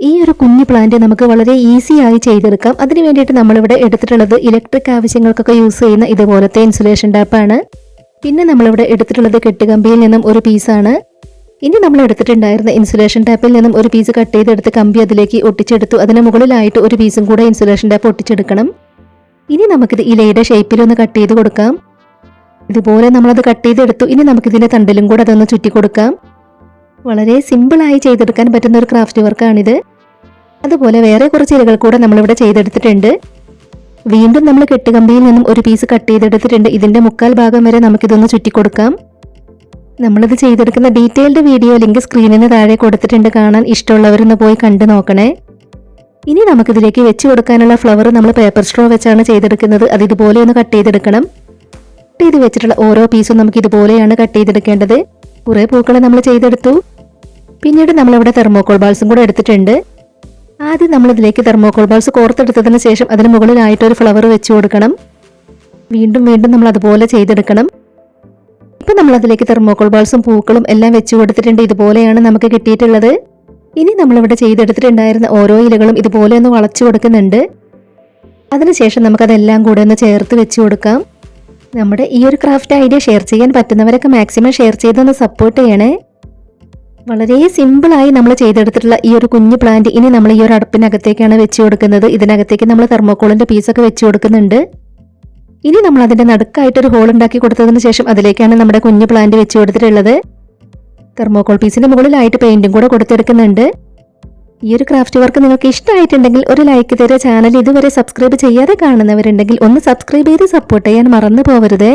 ഈ ഒരു കുഞ്ഞു പ്ലാന്റ് നമുക്ക് വളരെ ഈസി ആയി ചെയ്തെടുക്കാം. അതിന് വേണ്ടിയിട്ട് നമ്മളിവിടെ എടുത്തിട്ടുള്ളത് ഇലക്ട്രിക് ആവശ്യങ്ങൾക്കൊക്കെ യൂസ് ചെയ്യുന്ന ഇതുപോലത്തെ ഇൻസുലേഷൻ ടാപ്പാണ് പിന്നെ നമ്മളിവിടെ എടുത്തിട്ടുള്ളത് കെട്ടുകമ്പിയിൽ നിന്നും ഒരു പീസാണ് ഇനി നമ്മൾ എടുത്തിട്ടുണ്ടായിരുന്ന ഇൻസുലേഷൻ ടാപ്പിൽ നിന്നും ഒരു പീസ് കട്ട് ചെയ്തെടുത്ത് കമ്പി അതിലേക്ക് ഒട്ടിച്ചെടുത്തു. അതിന് മുകളിലായിട്ട് ഒരു പീസും കൂടെ ഇൻസുലേഷൻ ടാപ്പ് ഒട്ടിച്ചെടുക്കണം. ഇനി നമുക്കിത് ഇലയുടെ ഷേപ്പിലൊന്ന് കട്ട് ചെയ്ത് കൊടുക്കാം. ഇതുപോലെ നമ്മളത് കട്ട് ചെയ്തെടുത്തു. ഇനി നമുക്കിതിന്റെ തണ്ടിലും കൂടെ അതൊന്ന് ചുറ്റി കൊടുക്കാം. വളരെ സിമ്പിളായി ചെയ്തെടുക്കാൻ പറ്റുന്ന ഒരു ക്രാഫ്റ്റ് വർക്കാണിത് അതുപോലെ വേറെ കുറച്ച് ഇലകൾ കൂടെ നമ്മളിവിടെ ചെയ്തെടുത്തിട്ടുണ്ട്. വീണ്ടും നമ്മൾ കെട്ടുകമ്പിയിൽ നിന്നും ഒരു പീസ് കട്ട് ചെയ്തെടുത്തിട്ടുണ്ട്. ഇതിന്റെ മുക്കാൽ ഭാഗം വരെ നമുക്കിതൊന്ന് ചുറ്റി കൊടുക്കാം നമ്മളിത് ചെയ്തെടുക്കുന്ന ഡീറ്റെയിൽഡ് വീഡിയോ ലിങ്ക് സ്ക്രീനിന് താഴെ കൊടുത്തിട്ടുണ്ട് കാണാൻ ഇഷ്ടമുള്ളവരൊന്ന് പോയി കണ്ടു നോക്കണേ. ഇനി നമുക്കിതിലേക്ക് വെച്ച് കൊടുക്കാനുള്ള ഫ്ലവർ നമ്മൾ പേപ്പർ സ്ട്രോ വെച്ചാണ് ചെയ്തെടുക്കുന്നത്. അത് ഇതുപോലെ ഒന്ന് കട്ട് ചെയ്തെടുക്കണം. കട്ട് ചെയ്ത് വെച്ചിട്ടുള്ള ഓരോ പീസും നമുക്ക് ഇതുപോലെയാണ് കട്ട് ചെയ്തെടുക്കേണ്ടത്. കുറേ പൂക്കളെ നമ്മൾ ചെയ്തെടുത്തു. പിന്നീട് നമ്മളിവിടെ തെർമോക്കോൾ ബാൾസും കൂടെ എടുത്തിട്ടുണ്ട്. ആദ്യം നമ്മളിതിലേക്ക് തെർമോക്കോൾ ബാൾസ് കോർത്തെടുത്തതിന് ശേഷം അതിന് മുകളിലായിട്ട് ഒരു ഫ്ലവർ വെച്ച് കൊടുക്കണം. വീണ്ടും വീണ്ടും നമ്മൾ അതുപോലെ ചെയ്തെടുക്കണം. ഇപ്പം നമ്മളതിലേക്ക് തെർമോക്കോൾ ബാൾസും പൂക്കളും എല്ലാം വെച്ച് കൊടുത്തിട്ടുണ്ട്. ഇതുപോലെയാണ് നമുക്ക് കിട്ടിയിട്ടുള്ളത്. ഇനി നമ്മളിവിടെ ചെയ്തെടുത്തിട്ടുണ്ടായിരുന്ന ഓരോ ഇലകളും ഇതുപോലെ ഒന്ന് വളച്ചു കൊടുക്കുന്നുണ്ട്. അതിനുശേഷം നമുക്കതെല്ലാം കൂടെ ഒന്ന് ചേർത്ത് വെച്ച് കൊടുക്കാം. നമ്മുടെ ഈ ഒരു ക്രാഫ്റ്റ് ഐഡിയ ഷെയർ ചെയ്യാൻ പറ്റുന്നവരൊക്കെ മാക്സിമം ഷെയർ ചെയ്തൊന്ന് സപ്പോർട്ട് ചെയ്യണേ. വളരെ സിമ്പിളായി നമ്മൾ ചെയ്തെടുത്തിട്ടുള്ള ഈ ഒരു കുഞ്ഞു പ്ലാന്റ് ഇനി നമ്മൾ ഈ ഒരു അടുപ്പിനകത്തേക്കാണ് വെച്ച് കൊടുക്കുന്നത്. ഇതിനകത്തേക്ക് നമ്മൾ തെർമോക്കോളിന്റെ പീസൊക്കെ വെച്ച് കൊടുക്കുന്നുണ്ട്. ഇനി നമ്മൾ അതിന്റെ നടുക്കായിട്ട് ഒരു ഹോൾ ഉണ്ടാക്കി കൊടുത്തതിന് ശേഷം അതിലേക്കാണ് നമ്മുടെ കുഞ്ഞു പ്ലാന്റ് വെച്ച് കൊടുത്തിട്ടുള്ളത്. തെർമോക്കോൾ പീസിന് മുകളിലായിട്ട് പെയിന്റും കൂടെ കൊടുത്തെടുക്കുന്നുണ്ട്. ഈ ഒരു ക്രാഫ്റ്റ് വർക്ക് നിങ്ങൾക്ക് ഇഷ്ടമായിട്ടുണ്ടെങ്കിൽ ഒരു ലൈക്ക് തരുക. ചാനൽ ഇതുവരെ സബ്സ്ക്രൈബ് ചെയ്യാതെ കാണുന്നവരുണ്ടെങ്കിൽ ഒന്ന് സബ്സ്ക്രൈബ് ചെയ്ത് സപ്പോർട്ട് ചെയ്യാൻ മറന്നു പോകരുതേ